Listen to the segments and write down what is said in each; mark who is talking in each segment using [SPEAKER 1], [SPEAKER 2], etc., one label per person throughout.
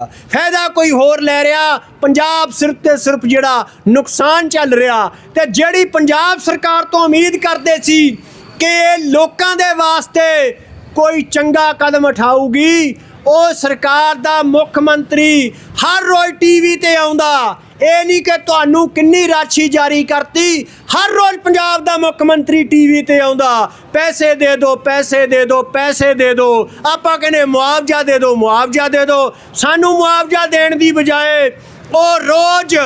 [SPEAKER 1] ਫਾਇਦਾ ਕੋਈ ਹੋਰ ਲੈ ਰਿਹਾ? ਪੰਜਾਬ ਸਿਰਫ ਤੇ ਸਿਰਫ ਜਿਹੜਾ ਨੁਕਸਾਨ ਚੱਲ ਰਿਹਾ ਤੇ ਜਿਹੜੀ ਪੰਜਾਬ ਸਰਕਾਰ ਤੋਂ ਉਮੀਦ ਕਰਦੇ ਸੀ ਕਿ ਲੋਕਾਂ ਦੇ ਵਾਸਤੇ ਕੋਈ ਚੰਗਾ ਕਦਮ ਉਠਾਊਗੀ, ਉਹ ਸਰਕਾਰ ਦਾ ਮੁੱਖ ਮੰਤਰੀ ਹਰ ਰੋਜ਼ ਟੀਵੀ ਤੇ ਆਉਂਦਾ। ਇਹ ਨਹੀਂ ਕਿ ਤੁਹਾਨੂੰ ਕਿੰਨੀ ਰਾਸ਼ੀ ਜਾਰੀ ਕਰਤੀ। ਹਰ ਰੋਜ਼ ਪੰਜਾਬ ਦਾ ਮੁੱਖ ਮੰਤਰੀ ਟੀਵੀ ਤੇ ਆਉਂਦਾ। ਪੈਸੇ ਦੇ ਦਿਓ, ਪੈਸੇ ਦੇ ਦਿਓ, ਪੈਸੇ ਦੇ ਦਿਓ। ਆਪਾਂ ਕਹਿੰਦੇ ਮੁਆਵਜ਼ਾ ਦੇ ਦਿਓ, ਮੁਆਵਜ਼ਾ ਦੇ ਦਿਓ। ਸਾਨੂੰ ਮੁਆਵਜ਼ਾ ਦੇਣ ਦੀ ਬਜਾਏ ਉਹ ਰੋਜ਼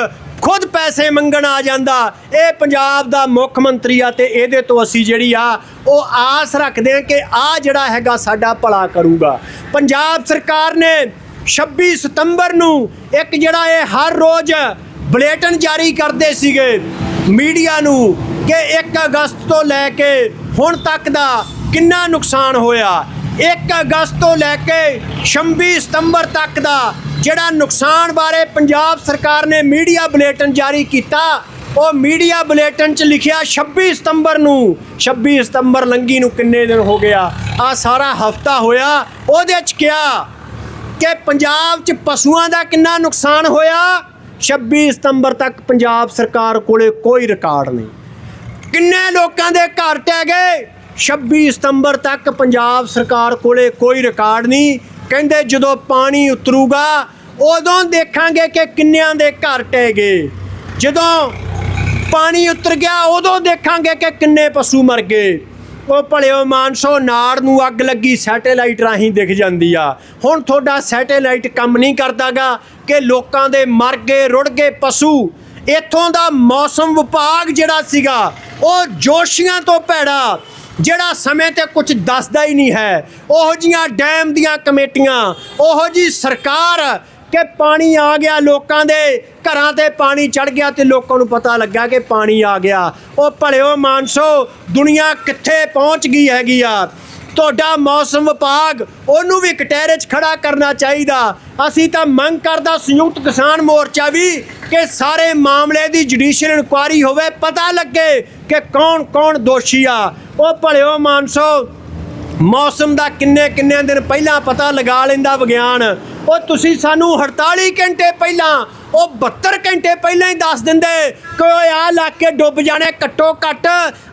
[SPEAKER 1] ਖੁਦ ਪੈਸੇ ਮੰਗਣ ਆ ਜਾਂਦਾ। ਇਹ ਪੰਜਾਬ ਦਾ ਮੁੱਖ ਮੰਤਰੀ ਆ ਤੇ ਇਹਦੇ ਤੋਂ ਅਸੀਂ ਜਿਹੜੀ ਆ, ਉਹ ਆਸ ਰੱਖਦੇ ਹਾਂ ਕਿ ਆ ਜਿਹੜਾ ਹੈਗਾ ਸਾਡਾ ਭਲਾ ਕਰੂਗਾ। ਪੰਜਾਬ ਸਰਕਾਰ ਨੇ 26 ਸਤੰਬਰ ਨੂੰ ਇੱਕ ਜਿਹੜਾ ਇਹ ਹਰ ਰੋਜ਼ ਬੁਲੇਟਿਨ ਜਾਰੀ ਕਰਦੇ ਸੀਗੇ ਮੀਡੀਆ ਨੂੰ ਕਿ 1 ਅਗਸਤ ਤੋਂ ਲੈ ਕੇ ਹੁਣ ਤੱਕ ਦਾ ਕਿੰਨਾ ਨੁਕਸਾਨ ਹੋਇਆ। 1 ਅਗਸਤ ਤੋਂ ਲੈ ਕੇ 26 ਸਤੰਬਰ ਤੱਕ ਦਾ ਜਿਹੜਾ ਨੁਕਸਾਨ ਬਾਰੇ ਪੰਜਾਬ ਸਰਕਾਰ ਨੇ ਮੀਡੀਆ ਬੁਲੇਟਿਨ ਜਾਰੀ ਕੀਤਾ, ਉਹ ਮੀਡੀਆ ਬੁਲੇਟਿਨ 'ਚ ਲਿਖਿਆ 26 ਸਤੰਬਰ ਨੂੰ। 26 ਸਤੰਬਰ ਲੰਗੀ ਨੂੰ ਕਿੰਨੇ ਦਿਨ ਹੋ ਗਿਆ? ਆ ਸਾਰਾ ਹਫਤਾ ਹੋਇਆ, ਉਹਦੇ 'ਚ ਕਿਹਾ ਕਿ ਪੰਜਾਬ 'ਚ ਪਸ਼ੂਆਂ ਦਾ ਕਿੰਨਾ ਨੁਕਸਾਨ ਹੋਇਆ? 26 ਸਤੰਬਰ ਤੱਕ ਪੰਜਾਬ ਸਰਕਾਰ ਕੋਲੇ ਕੋਈ ਰਿਕਾਰਡ ਨਹੀਂ। ਕਿੰਨੇ ਲੋਕਾਂ ਦੇ ਘਰ ਟਹਿ ਗਏ? 26 ਸਤੰਬਰ ਤੱਕ ਪੰਜਾਬ ਸਰਕਾਰ ਕੋਲੇ ਕੋਈ ਰਿਕਾਰਡ ਨਹੀਂ। ਕਹਿੰਦੇ ਜਦੋਂ ਪਾਣੀ ਉਤਰੂਗਾ, ਉਦੋਂ ਦੇਖਾਂਗੇ ਕਿ ਕਿੰਨਿਆਂ ਦੇ ਘਰ ਟਹਿ ਗਏ। ਜਦੋਂ ਪਾਣੀ ਉਤਰ ਗਿਆ, ਉਦੋਂ ਦੇਖਾਂਗੇ ਕਿ ਕਿੰਨੇ ਪਸ਼ੂ ਮਰ ਗਏ। ਉਹ ਭਲਿਓ ਮਾਨਸੋ, ਨਾੜ ਨੂੰ ਅੱਗ ਲੱਗੀ, ਸੈਟੇਲਾਈਟ ਰਾਹੀਂ ਦਿਖ ਜਾਂਦੀ ਆ। ਹੁਣ ਤੁਹਾਡਾ ਸੈਟੇਲਾਈਟ ਕੰਮ ਨਹੀਂ ਕਰਦਾਗਾ ਕਿ ਲੋਕਾਂ ਦੇ ਮਰ ਗਏ, ਰੁੜ ਗਏ ਪਸ਼ੂ। ਇੱਥੋਂ ਦਾ ਮੌਸਮ ਵਿਭਾਗ ਜਿਹੜਾ ਸੀਗਾ, ਉਹ ਜੋਸ਼ੀਆਂ ਤੋਂ ਭੈੜਾ, ਜਿਹੜਾ ਸਮੇਂ ਤੇ ਕੁਝ ਦੱਸਦਾ ਹੀ ਨਹੀਂ ਹੈ। ਉਹੋ ਜੀਆਂ ਡੈਮ ਦੀਆਂ ਕਮੇਟੀਆਂ, ਉਹੋ ਜੀ ਸਰਕਾਰ ਕਿ ਪਾਣੀ ਆ ਗਿਆ ਲੋਕਾਂ ਦੇ ਘਰਾਂ ਤੇ ਪਾਣੀ ਚੜ ਗਿਆ ਤੇ ਲੋਕਾਂ ਨੂੰ ਪਤਾ ਲੱਗਾ ਕਿ ਪਾਣੀ ਆ ਗਿਆ। ਉਹ ਭਲਿਓ ਮਾਨਸੋ, ਦੁਨੀਆ ਕਿੱਥੇ ਪਹੁੰਚ ਗਈ ਹੈਗੀ ਆ? ਤੁਹਾਡਾ ਮੌਸਮ ਵਿਭਾਗ ਉਹਨੂੰ ਵੀ ਕਟਹਿਰੇ 'ਚ ਖੜਾ ਕਰਨਾ ਚਾਹੀਦਾ। ਅਸੀਂ ਤਾਂ ਮੰਗ ਕਰਦਾ ਸੰਯੁਕਤ ਕਿਸਾਨ ਮੋਰਚਾ ਵੀ ਕਿ ਸਾਰੇ ਮਾਮਲੇ ਦੀ ਜੁਡੀਸ਼ੀਅਲ ਇਨਕੁਆਰੀ ਹੋਵੇ, ਪਤਾ ਲੱਗੇ ਕਿ ਕੌਣ ਕੌਣ ਦੋਸ਼ੀ ਆ। ਉਹ ਭਲਿਓ ਮਾਨਸੋ, ਮੌਸਮ ਦਾ ਕਿੰਨੇ ਕਿੰਨੇ ਦਿਨ ਪਹਿਲਾਂ ਪਤਾ ਲਗਾ ਲੈਂਦਾ ਵਿਗਿਆਨ। ਉਹ ਤੁਸੀਂ ਸਾਨੂੰ 48 ਘੰਟੇ ਪਹਿਲਾਂ, ਉਹ 72 ਘੰਟੇ ਪਹਿਲਾਂ ਹੀ ਦੱਸ ਦਿੰਦੇ ਕਿ ਉਹ ਆ ਇਲਾਕੇ ਡੁੱਬ ਜਾਣੇ ਘੱਟੋ ਘੱਟ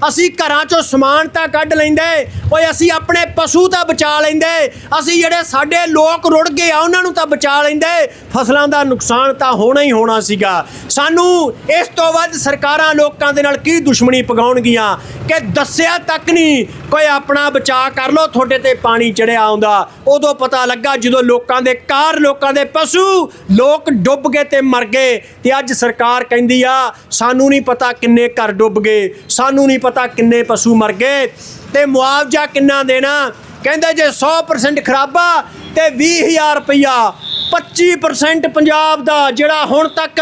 [SPEAKER 1] ਅਸੀਂ ਘਰਾਂ ਚੋਂ ਸਮਾਨ ਤਾਂ ਕੱਢ ਲੈਂਦੇ, ਓਏ ਅਸੀਂ ਆਪਣੇ ਪਸ਼ੂ ਤਾਂ ਬਚਾ ਲੈਂਦੇ, ਅਸੀਂ ਜਿਹੜੇ ਸਾਡੇ ਲੋਕ ਰੁੜ ਗਏ ਆ, ਉਹਨਾਂ ਨੂੰ ਤਾਂ ਬਚਾ ਲੈਂਦੇ, ਫਸਲਾਂ ਦਾ ਨੁਕਸਾਨ ਤਾਂ ਹੋਣਾ ਹੀ ਹੋਣਾ ਸੀਗਾ। ਸਾਨੂੰ ਇਸ ਤੋਂ ਵੱਧ ਸਰਕਾਰਾਂ ਲੋਕਾਂ ਦੇ ਨਾਲ ਕੀ ਦੁਸ਼ਮਣੀ ਪਗਾਉਣਗੀਆਂ ਕਿ ਦੱਸਿਆ ਤੱਕ ਨਹੀਂ ਕੋਈ ਆਪਣਾ ਬਚਾਅ ਕਰ ਲੋ ਤੁਹਾਡੇ ਤੇ ਪਾਣੀ ਚੜਿਆ ਆਉਂਦਾ। ਉਦੋਂ ਪਤਾ ਲੱਗਾ ਜਦੋਂ ਲੋਕਾਂ ਦੇ ਕਾਰ ਲੋਕਾਂ ਦੇ ਪਸ਼ੂ ਲੋਕ ਡੁੱਬ ਗਏ ਤੇ ਮਰ ਗਏ। ਤੇ ਅੱਜ ਸਰਕਾਰ ਕਹਿੰਦੀ ਆ, ਸਾਨੂੰ ਨਹੀਂ ਪਤਾ ਕਿੰਨੇ ਘਰ ਡੁੱਬ ਗਏ, ਸਾਨੂੰ ਨਹੀਂ ਪਤਾ ਕਿੰਨੇ ਪਸ਼ੂ ਮਰ ਗਏ। ਤੇ ਮੁਆਵਜ਼ਾ ਕਿੰਨਾ ਦੇਣਾ? ਕਹਿੰਦੇ ਜੇ 100% ਖਰਾਬਾ ਤੇ 20000 ਰੁਪਇਆ 25% ਪੰਜਾਬ ਦਾ, ਜਿਹੜਾ ਹੁਣ ਤੱਕ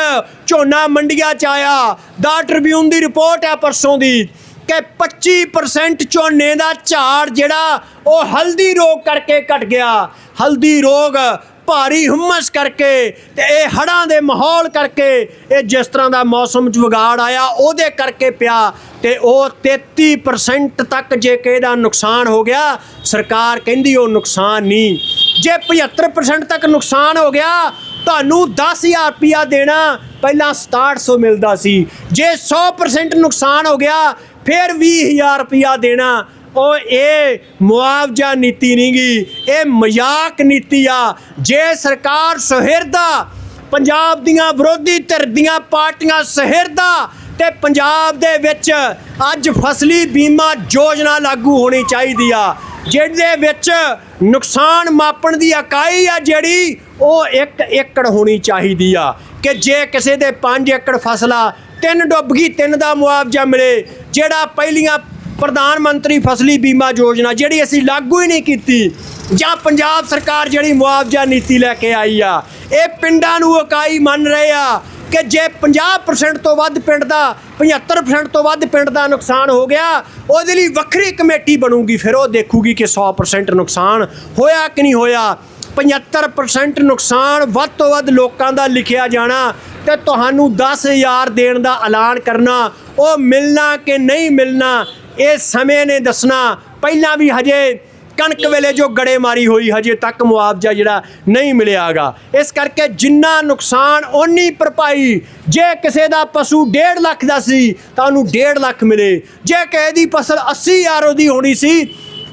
[SPEAKER 1] ਝੋਨਾ ਮੰਡੀਆਂ ਚ ਆਇਆ। ਦਾ ਟ੍ਰਿਬਿਊਨ ਦੀ ਰਿਪੋਰਟ ਹੈ ਪਰਸੋਂ ਦੀ। ਕਿ 25% ਝੋਨੇ ਦਾ ਝਾੜ ਜਿਹੜਾ ਉਹ ਹਲਦੀ ਰੋਗ ਕਰਕੇ ਘਟ ਗਿਆ। ਹਲਦੀ ਰੋਗ ਭਾਰੀ ਹੁਮਸ ਕਰਕੇ ਤੇ ਇਹ ਹੜਾਂ ਦੇ ਮਾਹੌਲ ਕਰਕੇ ਇਹ ਜਿਸ ਤਰ੍ਹਾਂ ਦਾ ਮੌਸਮ 'ਚ ਵਿਗਾੜ ਆਇਆ, ਉਹਦੇ ਕਰਕੇ ਪਿਆ ਤੇ ਉਹ 33% ਤੱਕ ਜੇ ਕਿ ਇਹਦਾ ਨੁਕਸਾਨ ਹੋ ਗਿਆ, ਸਰਕਾਰ ਕਹਿੰਦੀ ਉਹ ਨੁਕਸਾਨ ਨਹੀਂ। ਜੇ 75% ਤੱਕ ਨੁਕਸਾਨ ਹੋ ਗਿਆ, ਤੁਹਾਨੂੰ 10000 ਰੁਪਿਆ ਦੇਣਾ, ਪਹਿਲਾਂ 6700 ਮਿਲਦਾ ਸੀ। ਜੇ 100% ਨੁਕਸਾਨ ਹੋ ਗਿਆ ਫਿਰ 20000 ਰੁਪਿਆ ਦੇਣਾ। ਉਹ ਇਹ ਮੁਆਵਜ਼ਾ ਨੀਤੀ ਨਹੀਂ ਨਹੀਂਗੀ ਇਹ ਮਜ਼ਾਕ ਨੀਤੀ ਆ। ਜੇ ਸਰਕਾਰ ਸੁਹਿਰਦਾ, ਪੰਜਾਬ ਦੀਆਂ ਵਿਰੋਧੀ ਧਿਰ ਦੀਆਂ ਪਾਰਟੀਆਂ ਸਹਿਰਦਾ, ਤੇ ਪੰਜਾਬ ਦੇ ਵਿੱਚ ਅੱਜ ਫਸਲੀ ਬੀਮਾ ਯੋਜਨਾ ਲਾਗੂ ਹੋਣੀ ਚਾਹੀਦੀ ਆ। ਜਿਹਦੇ ਵਿੱਚ ਨੁਕਸਾਨ ਮਾਪਣ ਦੀ ਇਕਾਈ ਆ ਜਿਹੜੀ, ਉਹ 1 ਏਕੜ ਹੋਣੀ ਚਾਹੀਦੀ ਆ। ਕਿ ਜੇ ਕਿਸੇ ਦੇ 5 ਏਕੜ ਫਸਲਾ ਤਿੰਨ ਡੁੱਬ ਗਈ, ਤਿੰਨ ਦਾ ਮੁਆਵਜ਼ਾ ਮਿਲੇ ਜਿਹੜਾ ਪਹਿਲੀਆਂ ਪ੍ਰਧਾਨ ਮੰਤਰੀ ਫਸਲੀ ਬੀਮਾ ਯੋਜਨਾ ਜਿਹੜੀ ਅਸੀਂ ਲਾਗੂ ਹੀ ਨਹੀਂ ਕੀਤੀ, ਜਾਂ ਪੰਜਾਬ ਸਰਕਾਰ ਜਿਹੜੀ ਮੁਆਵਜ਼ਾ ਨੀਤੀ ਲੈ ਕੇ ਆਈ ਆ, ਇਹ ਪਿੰਡਾਂ ਨੂੰ ਇਕਾਈ ਮੰਨ ਰਹੇ ਆ ਕਿ ਜੇ 50% ਤੋਂ ਵੱਧ ਪਿੰਡ ਦਾ 75% ਤੋਂ ਵੱਧ ਪਿੰਡ ਦਾ ਨੁਕਸਾਨ ਹੋ ਗਿਆ, ਉਹਦੇ ਲਈ ਵੱਖਰੀ ਕਮੇਟੀ ਬਣੂਗੀ, ਫਿਰ ਉਹ ਦੇਖੂਗੀ ਕਿ 100% ਨੁਕਸਾਨ ਹੋਇਆ ਕਿ ਨਹੀਂ ਹੋਇਆ। 75% ਨੁਕਸਾਨ ਵੱਧ ਤੋਂ ਵੱਧ ਲੋਕਾਂ ਦਾ ਲਿਖਿਆ ਜਾਣਾ ਤੇ ਤੁਹਾਨੂੰ 10000 ਦੇਣ ਦਾ ਐਲਾਨ ਕਰਨਾ, ਉਹ ਮਿਲਣਾ ਕਿ ਨਹੀਂ ਮਿਲਣਾ, ਇਹ ਸਮੇਂ ਨੇ ਦੱਸਣਾ। ਪਹਿਲਾਂ ਵੀ ਹਜੇ ਕਣਕ ਵੇਲੇ ਜੋ ਗੜੇਮਾਰੀ ਹੋਈ, ਹਜੇ ਤੱਕ ਮੁਆਵਜ਼ਾ ਜਿਹੜਾ ਨਹੀਂ ਮਿਲਿਆਗਾ। ਇਸ ਕਰਕੇ ਜਿੰਨਾ ਨੁਕਸਾਨ, ਓਨੀ ਭਰਪਾਈ, ਜੇ ਕਿਸੇ ਦਾ ਪਸ਼ੂ 1.5 ਲੱਖ ਦਾ ਸੀ, ਤਾਂ ਉਹਨੂੰ 1.5 ਲੱਖ ਮਿਲੇ। ਜੇ ਕਿਸੇ ਦੀ ਫਸਲ 80000 ਉਹਦੀ ਹੋਣੀ ਸੀ,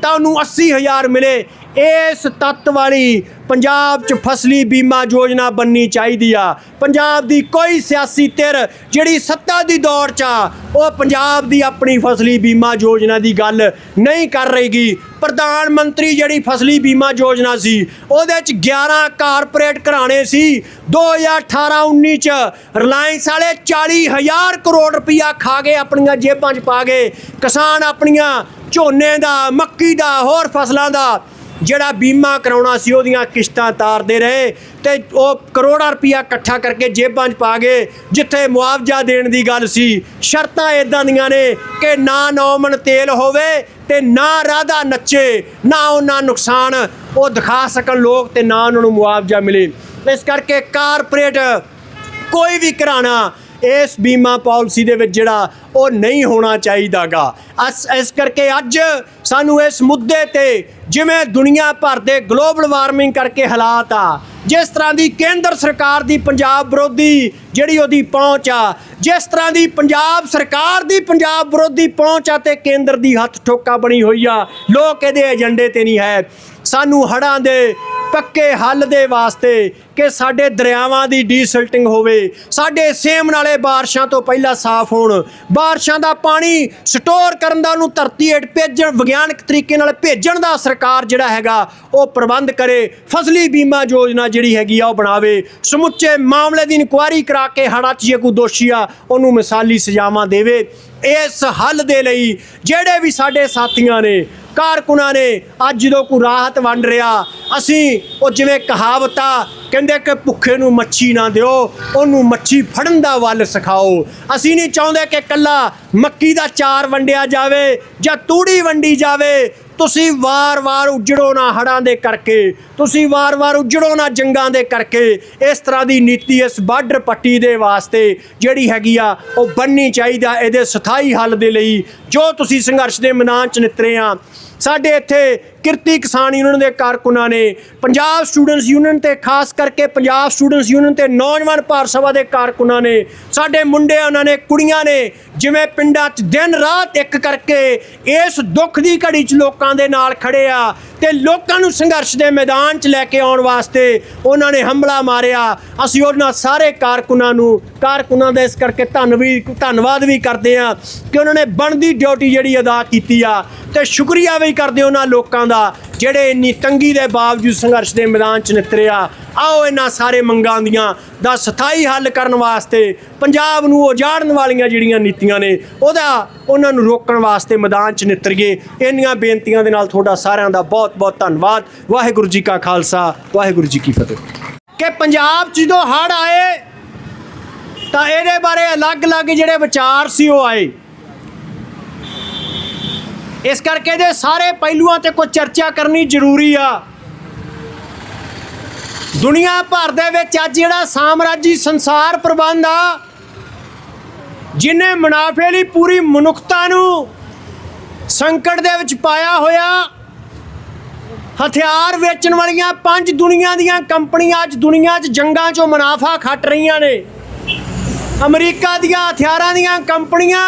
[SPEAKER 1] ਤਾਂ ਉਹਨੂੰ 80000 ਮਿਲੇ। ਇਸ ਤੱਤ ਵਾਲੀ ਪੰਜਾਬ 'ਚ ਫਸਲੀ ਬੀਮਾ ਯੋਜਨਾ ਬੰਨੀ ਚਾਹੀਦੀ ਆ। ਪੰਜਾਬ ਦੀ ਕੋਈ ਸਿਆਸੀ ਧਿਰ ਜਿਹੜੀ ਸੱਤਾ ਦੀ ਦੌੜ 'ਚ ਆ, ਉਹ ਪੰਜਾਬ ਦੀ ਆਪਣੀ ਫਸਲੀ ਬੀਮਾ ਯੋਜਨਾ ਦੀ ਗੱਲ ਨਹੀਂ ਕਰ ਰਹੀਗੀ। ਪ੍ਰਧਾਨ ਮੰਤਰੀ ਜਿਹੜੀ ਫਸਲੀ ਬੀਮਾ ਯੋਜਨਾ ਸੀ, ਉਹਦੇ 'ਚ 11 ਕਾਰਪੋਰੇਟ ਘਰਾਣੇ ਸੀ। 2018-19 'ਚ ਰਿਲਾਇੰਸ ਵਾਲੇ 40000 ਕਰੋੜ ਰੁਪਇਆ ਖਾ ਗਏ ਆਪਣੀਆਂ ਜੇਬਾਂ 'ਚ ਪਾ ਗਏ। ਕਿਸਾਨ ਆਪਣੀਆਂ ਝੋਨੇ ਦਾ, ਮੱਕੀ ਦਾ, ਹੋਰ ਫਸਲਾਂ ਦਾ ਜਿਹੜਾ ਬੀਮਾ ਕਰਾਉਣਾ ਸੀ ਉਹਦੀਆਂ ਕਿਸ਼ਤਾਂ ਤਾਰਦੇ ਰਹੇ ਤੇ ਉਹ ਕਰੋੜਾਂ ਰੁਪਇਆ ਇਕੱਠਾ ਕਰਕੇ ਜੇਬਾਂ 'ਚ ਪਾ ਗਏ ਜਿੱਥੇ ਮੁਆਵਜ਼ਾ ਦੇਣ ਦੀ ਗੱਲ ਸੀ, ਸ਼ਰਤਾਂ ਇਦਾਂ ਦੀਆਂ ਨੇ ਕਿ ਨਾ ਨੌਮਨ ਤੇਲ ਹੋਵੇ ਤੇ ਨਾ ਰਾਧਾ ਨੱਚੇ, ਨਾ ਉਹਨਾਂ ਨੁਕਸਾਨ। ਉਹ ਦਿਖਾ ਸਕਣ ਲੋਕ ਤੇ ਨਾ ਉਹਨਾਂ ਨੂੰ ਮੁਆਵਜ਼ਾ ਮਿਲੇ। ਇਸ ਕਰਕੇ ਕਾਰਪੋਰੇਟ ਕੋਈ ਵੀ ਘਰਾਣਾ ਇਸ ਬੀਮਾ ਪਾਲਿਸੀ ਦੇ ਵਿੱਚ ਜਿਹੜਾ ਉਹ ਨਹੀਂ ਹੋਣਾ ਚਾਹੀਦਾਗਾ। ਅਸ, ਇਸ ਕਰਕੇ ਅੱਜ ਸਾਨੂੰ ਇਸ ਮੁੱਦੇ ਤੇ ਜਿਵੇਂ ਦੁਨੀਆ ਭਰ ਦੇ ਗਲੋਬਲ ਵਾਰਮਿੰਗ ਕਰਕੇ ਹਾਲਾਤ ਆ, ਜਿਸ ਤਰ੍ਹਾਂ ਦੀ ਕੇਂਦਰ ਸਰਕਾਰ ਦੀ ਪੰਜਾਬ ਵਿਰੋਧੀ ਜਿਹੜੀ ਉਹਦੀ ਪਹੁੰਚ ਆ, ਜਿਸ ਤਰ੍ਹਾਂ ਦੀ ਪੰਜਾਬ ਸਰਕਾਰ ਦੀ ਪੰਜਾਬ ਵਿਰੋਧੀ ਪਹੁੰਚ ਆ ਤੇ ਕੇਂਦਰ ਦੀ ਹੱਥ ਠੋਕਾ ਬਣੀ ਹੋਈ ਆ, ਲੋਕ ਇਹਦੇ ਏਜੰਡੇ ਤੇ ਨਹੀਂ ਹੈ। ਸਾਨੂੰ ਹੜਾਂ ਦੇ ਪੱਕੇ ਹੱਲ ਦੇ ਵਾਸਤੇ ਕਿ ਸਾਡੇ ਦਰਿਆਵਾਂ ਦੀ ਡੀਸਲਟਿੰਗ ਹੋਵੇ। ਸਾਡੇ ਸੇਮ ਨਾਲੇ ਬਾਰਿਸ਼ਾਂ ਤੋਂ ਪਹਿਲਾਂ ਸਾਫ਼ ਹੋਣ। ਬਾਰਿਸ਼ਾਂ ਦਾ ਪਾਣੀ ਸਟੋਰ ਕਰਨ ਦਾ ਉਹਨੂੰ ਧਰਤੀ ਹੇਠ ਭੇਜਣ, ਵਿਗਿਆਨਕ ਤਰੀਕੇ ਨਾਲ ਭੇਜਣ ਦਾ ਸਰਕਾਰ ਜਿਹੜਾ ਹੈਗਾ, ਉਹ ਪ੍ਰਬੰਧ ਕਰੇ। ਫਸਲੀ ਬੀਮਾ ਯੋਜਨਾ ਜਿਹੜੀ ਹੈਗੀ ਆ, ਉਹ ਬਣਾਵੇ। ਸਮੁੱਚੇ ਮਾਮਲੇ ਦੀ ਇਨਕੁਆਇਰੀ ਕਰਾ ਕੇ ਹੜ੍ਹਾਂ 'ਚ ਜੇ ਕੋਈ ਦੋਸ਼ੀ ਆ, ਉਹਨੂੰ ਮਿਸਾਲੀ ਸਜ਼ਾਵਾਂ ਦੇਵੇ। ਇਸ ਹੱਲ ਦੇ ਲਈ ਜਿਹੜੇ ਵੀ ਸਾਡੇ ਸਾਥੀਆਂ ਨੇ ਕਾਰਕੁਨਾਂ ਨੇ ਅੱਜ ਜਦੋਂ ਕੋਈ ਰਾਹਤ ਵੰਡ ਰਿਹਾ, ਅਸੀਂ ਉਹ ਜਿਵੇਂ ਕਹਾਵਤ ਆ ਕਹਿੰਦੇ ਕਿ ਭੁੱਖੇ ਨੂੰ ਮੱਛੀ ਨਾ ਦਿਓ, ਉਹਨੂੰ ਮੱਛੀ ਫੜਨ ਦਾ ਵੱਲ ਸਿਖਾਓ। ਅਸੀਂ ਨਹੀਂ ਚਾਹੁੰਦੇ ਕਿ ਕੱਲਾ ਮੱਕੀ ਦਾ ਚਾਰ ਵੰਡਿਆ ਜਾਵੇ ਜਾਂ ਤੂੜੀ ਵੰਡੀ ਜਾਵੇ। ਤੁਸੀਂ ਵਾਰ-ਵਾਰ ਉਜੜੋ ਨਾ ਹੜਾਂ ਦੇ ਕਰਕੇ, ਤੁਸੀਂ ਵਾਰ-ਵਾਰ ਉਜੜੋ ਨਾ ਜੰਗਾਂ ਦੇ ਕਰਕੇ, ਇਸ ਤਰ੍ਹਾਂ ਦੀ ਨੀਤੀ ਇਸ ਬਾਰਡਰ ਪੱਟੀ ਦੇ ਵਾਸਤੇ ਜਿਹੜੀ ਹੈਗੀ ਆ, ਉਹ ਬੰਨੀ ਚਾਹੀਦਾ ਇਹਦੇ ਸਥਾਈ ਹੱਲ ਦੇ ਲਈ ਜੋ ਤੁਸੀਂ ਸੰਘਰਸ਼ ਦੇ ਮੈਦਾਨ 'ਚ ਨਿਤਰੇ ਆ ਸਾਡੇ ਇੱਥੇ ਕਿਰਤੀ ਕਿਸਾਨ ਯੂਨੀਅਨ ਦੇ ਕਾਰਕੁਨਾਂ ਨੇ ਪੰਜਾਬ ਸਟੂਡੈਂਟਸ ਯੂਨੀਅਨ ਤੇ, ਖਾਸ ਕਰਕੇ ਪੰਜਾਬ ਸਟੂਡੈਂਟਸ ਯੂਨੀਅਨ ਤੇ ਨੌਜਵਾਨ ਭਾਰਤ ਸਭਾ ਦੇ ਕਾਰਕੁਨਾਂ ਨੇ, ਸਾਡੇ ਮੁੰਡੇ ਉਹਨਾਂ ਨੇ, ਕੁੜੀਆਂ ਨੇ, ਜਿਵੇਂ ਪਿੰਡਾਂ 'ਚ ਦਿਨ ਰਾਤ ਇੱਕ ਕਰਕੇ ਇਸ ਦੁੱਖ ਦੀ ਘੜੀ 'ਚ ਲੋਕਾਂ ਦੇ ਨਾਲ ਖੜੇ ਆ ਤੇ ਲੋਕਾਂ ਨੂੰ ਸੰਘਰਸ਼ ਦੇ ਮੈਦਾਨ 'ਚ ਲੈ ਕੇ ਆਉਣ ਵਾਸਤੇ ਉਹਨਾਂ ਨੇ ਹਮਲਾ ਮਾਰਿਆ। ਅਸੀਂ ਉਹਨਾਂ ਸਾਰੇ ਕਾਰਕੁਨਾਂ ਨੂੰ, ਕਾਰਕੁਨਾਂ ਦਾ ਇਸ ਕਰਕੇ ਧੰਨ ਵੀ, ਧੰਨਵਾਦ ਵੀ ਕਰਦੇ ਆ ਕਿ ਉਹਨਾਂ ਨੇ ਬਣਦੀ ਡਿਊਟੀ ਜਿਹੜੀ ਅਦਾ ਕੀਤੀ ਆ ਤੇ ਸ਼ੁਕਰੀਆ ਵੀ ਕਰਦੇ ਉਹਨਾਂ ਲੋਕਾਂ ਦਾ। ਜਿਹੜੇ ਇੰਨੀ ਤੰਗੀ ਦੇ ਬਾਵਜੂਦ ਸੰਘਰਸ਼ ਦੇ ਮੈਦਾਨ 'ਚ ਨਿਤਰਿਆ, ਆਓ ਇਹਨਾਂ ਸਾਰੇ ਮੰਗਾਂ ਦੀਆਂ ਦਾ ਸਥਾਈ ਹੱਲ ਕਰਨ ਵਾਸਤੇ ਪੰਜਾਬ ਨੂੰ ਉਜਾੜਨ ਵਾਲੀਆਂ ਜਿਹੜੀਆਂ ਨੀਤੀਆਂ ਨੇ, ਉਹਦਾ ਉਹਨਾਂ ਨੂੰ ਰੋਕਣ ਵਾਸਤੇ ਮੈਦਾਨ 'ਚ ਨਿਤਰੀਏ। ਇੰਨੀਆਂ ਬੇਨਤੀਆਂ ਦੇ ਨਾਲ ਤੁਹਾਡਾ ਸਾਰਿਆਂ ਦਾ ਬਹੁਤ ਬਹੁਤ ਧੰਨਵਾਦ। ਵਾਹਿਗੁਰੂ ਜੀ ਕਾ ਖਾਲਸਾ, ਵਾਹਿਗੁਰੂ ਜੀ ਕੀ ਫਤਿਹ। ਕਿ ਪੰਜਾਬ 'ਚ ਜਦੋਂ ਹੜ੍ਹ ਆਏ, ਤਾਂ ਇਹਦੇ ਬਾਰੇ ਅਲੱਗ-ਅਲੱਗ ਜਿਹੜੇ ਵਿਚਾਰ ਸੀ ਉਹ ਆਏ। ਇਸ ਕਰਕੇ ਇਹਦੇ ਸਾਰੇ ਪਹਿਲੂਆਂ ਤੇ ਕੋਈ ਚਰਚਾ ਕਰਨੀ ਜ਼ਰੂਰੀ ਆ। ਦੁਨੀਆ ਭਰ ਦੇ ਵਿੱਚ ਅੱਜ ਜਿਹੜਾ ਸਾਮਰਾਜੀ ਸੰਸਾਰ ਪ੍ਰਬੰਧ ਆ, ਜਿਨੇ ਮੁਨਾਫੇ ਲਈ ਪੂਰੀ ਮਨੁੱਖਤਾ ਨੂੰ ਸੰਕਟ ਦੇ ਵਿੱਚ ਪਾਇਆ ਹੋਇਆ, ਹਥਿਆਰ ਵੇਚਣ ਵਾਲੀਆਂ ਪੰਜ ਦੁਨੀਆ ਦੀਆਂ ਕੰਪਨੀਆਂ ਅੱਜ ਦੁਨੀਆ 'ਚ ਜੰਗਾਂ 'ਚੋਂ ਮੁਨਾਫਾ ਖੱਟ ਰਹੀਆਂ ਨੇ। ਅਮਰੀਕਾ ਦੀਆਂ ਹਥਿਆਰਾਂ ਦੀਆਂ ਕੰਪਨੀਆਂ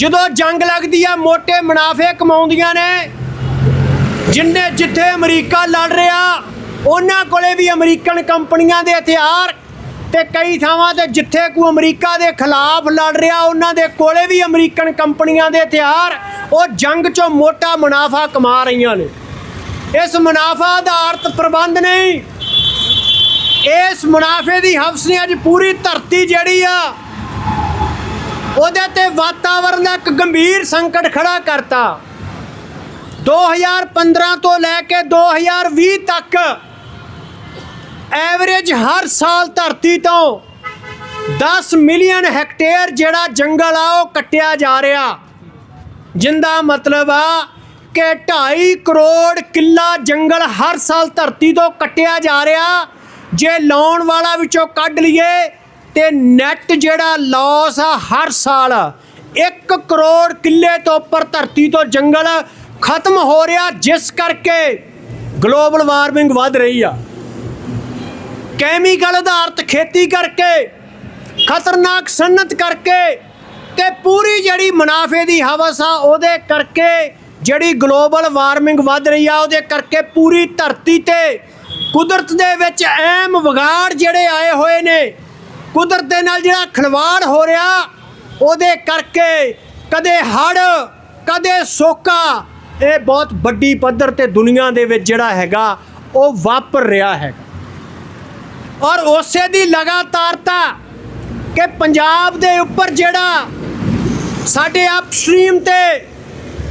[SPEAKER 1] ਜਦੋਂ ਜੰਗ ਲੱਗਦੀ ਆ ਮੋٹے ਮੁਨਾਫੇ ਕਮਾਉਂਦੀਆਂ ਨੇ। ਜਿੰਨੇ ਜਿੱਥੇ ਅਮਰੀਕਾ ਲੜ ਰਿਹਾ, ਉਹਨਾਂ ਕੋਲੇ ਵੀ ਅਮਰੀਕਨ ਕੰਪਨੀਆਂ ਦੇ ਹਥਿਆਰ। ਤੇ ਕਈ ਥਾਵਾਂ ਤੇ ਜਿੱਥੇ ਕੋਈ ਅਮਰੀਕਾ ਦੇ ਖਿਲਾਫ ਲੜ ਰਿਹਾ, ਉਹਨਾਂ ਦੇ ਕੋਲੇ ਵੀ ਅਮਰੀਕਨ ਕੰਪਨੀਆਂ ਦੇ ਹਥਿਆਰ। ਉਹ ਜੰਗ 'ਚੋਂ ਮੋਟਾ ਮੁਨਾਫਾ ਕਮਾ ਰਹੀਆਂ ਨੇ। ਇਸ ਮੁਨਾਫਾ ਆਧਾਰਿਤ ਪ੍ਰਬੰਧ ਨਹੀਂ। ਇਸ ਮੁਨਾਫੇ ਦੀ ਹਵਸ ਨੇ ਅੱਜ ਪੂਰੀ ਧਰਤੀ ਜਿਹੜੀ ਆ ਉਹਦੇ ਤੇ ਵਾਤਾਵਰਨ ਦਾ ਇੱਕ ਗੰਭੀਰ ਸੰਕਟ ਖੜਾ ਕਰਤਾ। 2015 ਤੋਂ ਲੈ ਕੇ 2020 ਤੱਕ ਐਵਰੇਜ ਹਰ ਸਾਲ ਧਰਤੀ ਤੋਂ 10 ਮਿਲੀਅਨ ਹੈਕਟੇਅਰ ਜਿਹੜਾ ਜੰਗਲ ਆ, ਉਹ ਕੱਟਿਆ ਜਾ ਰਿਹਾ। ਜਿੰਦਾ ਮਤਲਬ ਆ ਕਿ 2.5 ਕਰੋੜ ਕਿੱਲਾ ਜੰਗਲ ਹਰ ਸਾਲ ਧਰਤੀ ਤੋਂ ਕੱਟਿਆ ਜਾ ਰਿਹਾ। ਜੇ ਲਾਉਣ ਵਾਲਾ ਵਿੱਚੋਂ ਕੱਢ ਲਈਏ ਤੇ ਨੈਟ ਜਿਹੜਾ ਲਾਸ ਆ ਹਰ ਸਾਲ 1 ਕਰੋੜ ਕਿੱਲੇ ਤੋਂ ਉੱਪਰ ਧਰਤੀ ਤੋਂ ਜੰਗਲ ਖਤਮ ਹੋ ਰਿਹਾ, ਜਿਸ ਕਰਕੇ ਗਲੋਬਲ ਵਾਰਮਿੰਗ ਵੱਧ ਰਹੀ ਆ। ਕੈਮੀਕਲ ਆਧਾਰਿਤ ਖੇਤੀ ਕਰਕੇ, ਖਤਰਨਾਕ ਸਨਅਤ ਕਰਕੇ ਤੇ ਪੂਰੀ ਜਿਹੜੀ ਮੁਨਾਫੇ ਦੀ ਹਵਸ ਆ, ਉਹਦੇ ਕਰਕੇ ਜਿਹੜੀ ਗਲੋਬਲ ਵਾਰਮਿੰਗ ਵੱਧ ਰਹੀ ਆ, ਉਹਦੇ ਕਰਕੇ ਪੂਰੀ ਧਰਤੀ ਤੇ ਕੁਦਰਤ ਦੇ ਵਿੱਚ ਅਹਿਮ ਵਿਗਾੜ ਜਿਹੜੇ ਆਏ ਹੋਏ ਨੇ। ਕੁਦਰਤ ਦੇ ਨਾਲ ਜਿਹੜਾ ਖਿਲਵਾੜ ਹੋ ਰਿਹਾ, ਉਹਦੇ ਕਰਕੇ ਕਦੇ ਹੜ ਕਦੇ ਸੋਕਾ, ਇਹ ਬਹੁਤ ਵੱਡੀ ਪੱਧਰ ਤੇ ਦੁਨੀਆ ਦੇ ਵਿੱਚ ਜਿਹੜਾ ਹੈਗਾ, ਉਹ ਵਾਪਰ ਰਿਹਾ ਹੈਗਾ। ਔਰ ਉਸੇ ਦੀ ਲਗਾਤਾਰਤਾ ਕਿ ਪੰਜਾਬ ਦੇ ਉੱਪਰ ਜਿਹੜਾ ਸਾਡੇ ਅਪਸਟ੍ਰੀਮ ਤੇ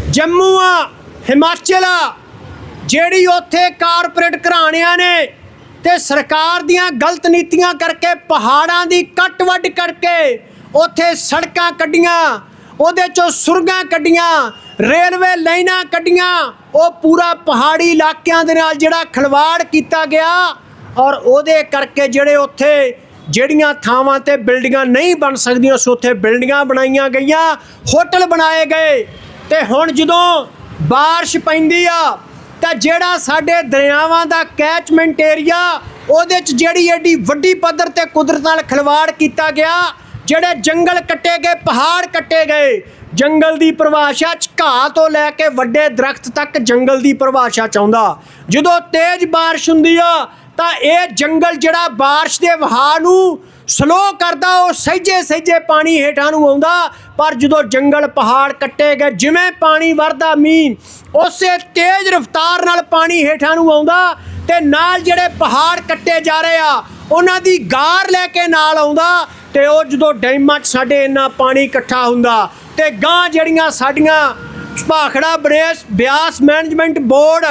[SPEAKER 1] ਜੰਮੂ ਆ ਹਿਮਾਚਲ ਆ ਜਿਹੜੀ ਉੱਥੇ ਕਾਰਪੋਰੇਟ ਘਰਾਣਿਆਂ ਨੇ ਤੇ ਸਰਕਾਰ ਦੀਆਂ ਗਲਤ ਨੀਤੀਆਂ ਕਰਕੇ ਪਹਾੜਾਂ ਦੀ ਕੱਟ ਵੱਢ ਕਰਕੇ ਉੱਥੇ ਸੜਕਾਂ ਕੱਢੀਆਂ, ਉਹਦੇ ਚੋਂ ਸੁਰਗਾਂ ਕੱਢੀਆਂ, ਰੇਲਵੇ ਲਾਈਨਾਂ ਕੱਢੀਆਂ, ਉਹ ਪੂਰਾ ਪਹਾੜੀ ਇਲਾਕਿਆਂ ਦੇ ਨਾਲ ਜਿਹੜਾ ਖਲਵਾੜ ਕੀਤਾ ਗਿਆ ਔਰ ਉਹਦੇ ਕਰਕੇ ਜਿਹੜੇ ਉੱਥੇ ਜਿਹੜੀਆਂ ਥਾਵਾਂ ਤੇ ਬਿਲਡਿੰਗਾਂ ਨਹੀਂ ਬਣ ਸਕਦੀਆਂ ਉਸ ਉੱਥੇ ਬਿਲਡਿੰਗਾਂ ਬਣਾਈਆਂ ਗਈਆਂ, ਹੋਟਲ ਬਣਾਏ ਗਏ ਤੇ ਹੁਣ ਜਦੋਂ ਬਾਰਿਸ਼ ਪੈਂਦੀ ਆ ਤਾਂ ਜਿਹੜਾ ਸਾਡੇ ਦਰਿਆਵਾਂ ਦਾ ਕੈਚਮੈਂਟ ਏਰੀਆ ਉਹਦੇ 'ਚ ਜਿਹੜੀ ਏਡੀ ਵੱਡੀ ਪੱਧਰ ਤੇ ਕੁਦਰਤ ਨਾਲ ਖਿਲਵਾੜ ਕੀਤਾ ਗਿਆ, ਜਿਹੜੇ ਜੰਗਲ ਕੱਟੇ ਗਏ, ਪਹਾੜ ਕੱਟੇ ਗਏ, ਜੰਗਲ ਦੀ ਪਰਿਭਾਸ਼ਾ ਚ ਘਾਹ ਤੋਂ ਲੈ ਕੇ ਵੱਡੇ ਦਰਖਤ ਤੱਕ ਜੰਗਲ ਦੀ ਪਰਿਭਾਸ਼ਾ ਚਾਹੁੰਦਾ ਜਦੋਂ ਤੇਜ਼ ਬਾਰਿਸ਼ ਹੁੰਦੀ ਆ, ਤਾਂ ਇਹ ਜੰਗਲ ਜਿਹੜਾ ਬਾਰਿਸ਼ ਦੇ ਵਹਾਅ ਨੂੰ ਸਲੋ ਕਰਦਾ ਉਹ, ਸਹਿਜੇ ਸਹਿਜੇ ਪਾਣੀ ਹੇਠਾਂ ਨੂੰ ਆਉਂਦਾ, ਪਰ ਜਦੋਂ ਜੰਗਲ ਪਹਾੜ ਕੱਟੇ ਗਏ, ਜਿਵੇਂ ਪਾਣੀ ਵਰਦਾ ਮੀਂਹ, ਉਸੇ ਤੇਜ਼ ਰਫ਼ਤਾਰ ਨਾਲ ਪਾਣੀ ਹੇਠਾਂ ਨੂੰ ਆਉਂਦਾ ਤੇ ਨਾਲ ਜਿਹੜੇ ਪਹਾੜ ਕੱਟੇ ਜਾ ਰਹੇ ਆ, ਉਹਨਾਂ ਦੀ ਗਾਰ ਲੈ ਕੇ ਨਾਲ ਆਉਂਦਾ ਤੇ ਉਹ ਜਦੋਂ ਡੈਮਾਂ 'ਚ ਸਾਡੇ ਇੰਨਾ ਪਾਣੀ ਇਕੱਠਾ ਹੁੰਦਾ ਤੇ ਗਾਂ ਜਿਹੜੀਆਂ ਸਾਡੀਆਂ ਭਾਖੜਾ ਬਰੇਸ ਬਿਆਸ ਮੈਨੇਜਮੈਂਟ ਬੋਰਡ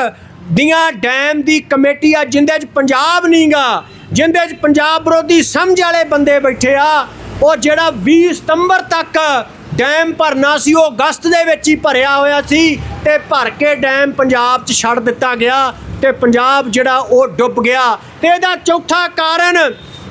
[SPEAKER 1] ਦੀਆਂ ਡੈਮ ਦੀ ਕਮੇਟੀ ਆ, ਜਿੰਦੇ 'ਚ ਪੰਜਾਬ ਨਹੀਂਗਾ ਜਿੰਦੇ 'ਚ ਪੰਜਾਬ ਵਿਰੋਧੀ ਸਮਝ ਵਾਲੇ ਬੰਦੇ ਬੈਠੇ ਆ, ਉਹ ਜਿਹੜਾ 20 ਸਤੰਬਰ ਤੱਕ ਡੈਮ ਭਰਨਾ ਸੀ, ਉਹ ਅਗਸਤ ਦੇ ਵਿੱਚ ਹੀ ਭਰਿਆ ਹੋਇਆ ਸੀ ਤੇ ਭਰ ਕੇ ਡੈਮ ਪੰਜਾਬ 'ਚ ਛੱਡ ਦਿੱਤਾ ਗਿਆ ਤੇ ਪੰਜਾਬ ਜਿਹੜਾ ਉਹ ਡੁੱਬ ਗਿਆ। ਤੇ ਇਹਦਾ ਚੌਥਾ ਕਾਰਨ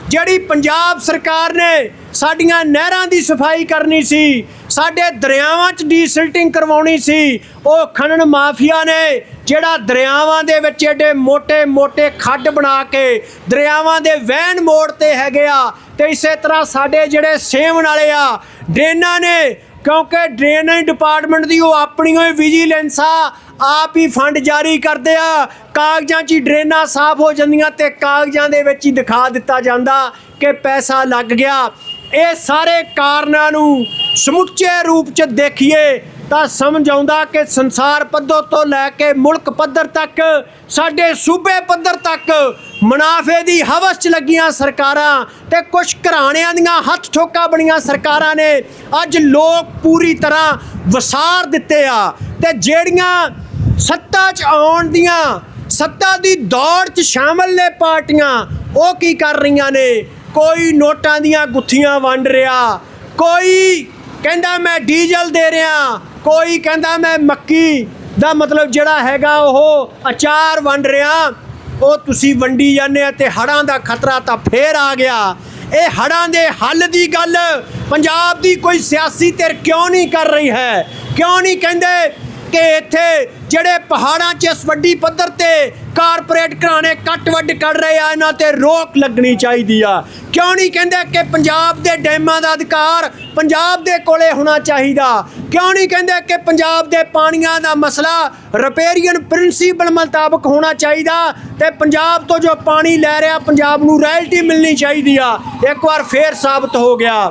[SPEAKER 1] ਜਿਹੜੀ ਪੰਜਾਬ ਸਰਕਾਰ ਨੇ ਸਾਡੀਆਂ ਨਹਿਰਾਂ ਦੀ ਸਫ਼ਾਈ ਕਰਨੀ ਸੀ, ਸਾਡੇ ਦਰਿਆਵਾਂ 'ਚ ਡੀਸਿਲਟਿੰਗ ਕਰਵਾਉਣੀ ਸੀ, ਉਹ ਖਣਨ ਮਾਫੀਆ ਨੇ ਜਿਹੜਾ ਦਰਿਆਵਾਂ ਦੇ ਵਿੱਚ ਏਡੇ ਮੋٹے-ਮੋٹے ਖੱਡ ਬਣਾ ਕੇ ਦਰਿਆਵਾਂ ਦੇ ਵਹਿਣ ਮੋੜ ਤੇ ਹੈਗੇ ਆ ਤੇ ਇਸੇ ਤਰ੍ਹਾਂ ਸਾਡੇ ਜਿਹੜੇ ਸੇਵਨ ਵਾਲੇ ਆ, ਡਰੇਨਾਂ ਨੇ, ਕਿਉਂਕਿ ਡਰੇਨੇਜ ਡਿਪਾਰਟਮੈਂਟ ਦੀ ਉਹ ਆਪਣੀਆਂ ਹੀ ਵਿਜੀਲੈਂਸ ਆ ਆਪ ਹੀ ਫੰਡ ਜਾਰੀ ਕਰਦੇ ਆ, ਕਾਗਜ਼ਾਂ 'ਚ ਡਰੇਨਾਂ ਸਾਫ਼ ਹੋ ਜਾਂਦੀਆਂ ਤੇ ਕਾਗਜ਼ਾਂ ਦੇ ਵਿੱਚ ਹੀ ਦਿਖਾ ਦਿੱਤਾ ਜਾਂਦਾ ਕਿ ਪੈਸਾ ਲੱਗ ਗਿਆ। ਇਹ ਸਾਰੇ ਕਾਰਨਾਂ ਨੂੰ ਸਮੁੱਚੇ ਰੂਪ 'ਚ ਦੇਖੀਏ ਤਾਂ ਸਮਝ ਆਉਂਦਾ ਕਿ ਸੰਸਾਰ ਪੱਧਰ ਤੋਂ ਲੈ ਕੇ ਮੁਲਕ ਪੱਧਰ ਤੱਕ, ਸਾਡੇ ਸੂਬੇ ਪੱਧਰ ਤੱਕ ਮੁਨਾਫੇ ਦੀ ਹਵਸ 'ਚ ਲੱਗੀਆਂ ਸਰਕਾਰਾਂ ਤੇ ਕੁਝ ਘਰਾਣਿਆਂ ਦੀਆਂ ਹੱਥ ਠੋਕਾ ਬਣੀਆਂ ਸਰਕਾਰਾਂ ਨੇ, ਅੱਜ ਲੋਕ ਪੂਰੀ ਤਰ੍ਹਾਂ ਵਸਾਰ ਦਿੱਤੇ ਆ ਤੇ ਜਿਹੜੀਆਂ ਸੱਤਾ 'ਚ ਆਉਣ ਦੀਆਂ, ਸੱਤਾ ਦੀ ਦੌੜ 'ਚ ਸ਼ਾਮਲ ਨੇ ਪਾਰਟੀਆਂ, ਉਹ ਕੀ ਕਰ ਰਹੀਆਂ ਨੇ? ਕੋਈ ਨੋਟਾਂ ਦੀਆਂ ਗੁੱਥੀਆਂ ਵੰਡ ਰਿਹਾ, ਕੋਈ ਕਹਿੰਦਾ ਮੈਂ ਡੀਜ਼ਲ ਦੇ ਰਿਹਾ ਕੋਈ ਕਹਿੰਦਾ ਮੈਂ ਮੱਕੀ ਦਾ ਮਤਲਬ ਜਿਹੜਾ ਹੈਗਾ ਉਹ ਅਚਾਰ ਵੰਡ ਰਿਹਾ, ਉਹ ਤੁਸੀਂ ਵੰਡੀ ਜਾਂਦੇ ਆ ਤੇ ਹੜਾਂ ਦਾ ਖਤਰਾ ਤਾਂ ਫੇਰ ਆ ਗਿਆ। ਇਹ ਹੜਾਂ ਦੇ ਹੱਲ ਦੀ ਗੱਲ ਪੰਜਾਬ ਦੀ ਕੋਈ ਸਿਆਸੀ ਧਿਰ ਕਿਉਂ ਨਹੀਂ ਕਰ ਰਹੀ ਹੈ? ਕਿਉਂ ਨਹੀਂ ਕਹਿੰਦੇ ਕਿ ਇੱਥੇ ਜਿਹੜੇ ਪਹਾੜਾਂ 'ਚ ਇਸ ਵੱਡੀ ਪੱਧਰ ਤੇ ਕਾਰਪੋਰੇਟ ਘਰਾਣੇ ਕੱਟ ਵੱਢ ਕੱਢ ਰਹੇ ਆ, ਇਹਨਾਂ ਤੇ ਰੋਕ ਲੱਗਣੀ ਚਾਹੀਦੀ ਆ। ਕਿਉਂ ਨਹੀਂ ਕਹਿੰਦੇ ਕਿ ਪੰਜਾਬ ਦੇ ਡੈਮਾਂ ਦਾ ਅਧਿਕਾਰ ਪੰਜਾਬ ਦੇ ਕੋਲੇ ਹੋਣਾ ਚਾਹੀਦਾ? ਕਿਉਂ ਨਹੀਂ ਕਹਿੰਦੇ ਕਿ ਪੰਜਾਬ ਦੇ ਪਾਣੀਆਂ ਦਾ ਮਸਲਾ ਰਿਪੇਰੀਅਨ ਪ੍ਰਿੰਸੀਪਲ ਮੁਤਾਬਕ ਹੋਣਾ ਚਾਹੀਦਾ ਤੇ ਪੰਜਾਬ ਤੋਂ ਜੋ ਪਾਣੀ ਲੈ ਰਿਹਾ, ਪੰਜਾਬ ਨੂੰ ਰਾਇਲਟੀ ਮਿਲਣੀ ਚਾਹੀਦੀ ਆ। ਇੱਕ ਵਾਰ ਫੇਰ ਸਾਬਤ ਹੋ ਗਿਆ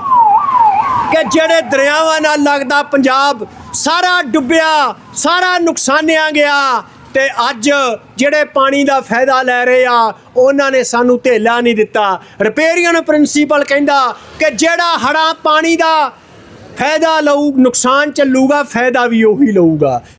[SPEAKER 1] ਕਿ ਜਿਹੜੇ ਦਰਿਆਵਾਂ ਨਾਲ ਲੱਗਦਾ ਪੰਜਾਬ ਸਾਰਾ ਡੁੱਬਿਆ, ਸਾਰਾ ਨੁਕਸਾਨਿਆ ਗਿਆ। ਤੇ ਅੱਜ ਜਿਹੜੇ ਪਾਣੀ ਦਾ ਫਾਇਦਾ ਲੈ ਰਹੇ ਆ, ਉਹਨਾਂ ਨੇ ਸਾਨੂੰ ਧੇਲਾ ਨਹੀਂ ਦਿੱਤਾ। ਰਿਪੇਰੀਅਨ ਪ੍ਰਿੰਸੀਪਲ ਕਹਿੰਦਾ ਕਿ ਜਿਹੜਾ ਹੜਾ ਪਾਣੀ ਦਾ ਫਾਇਦਾ ਲਊ, ਨੁਕਸਾਨ ਚੱਲੂਗਾ, ਫਾਇਦਾ ਵੀ ਉਹੀ ਲਊਗਾ।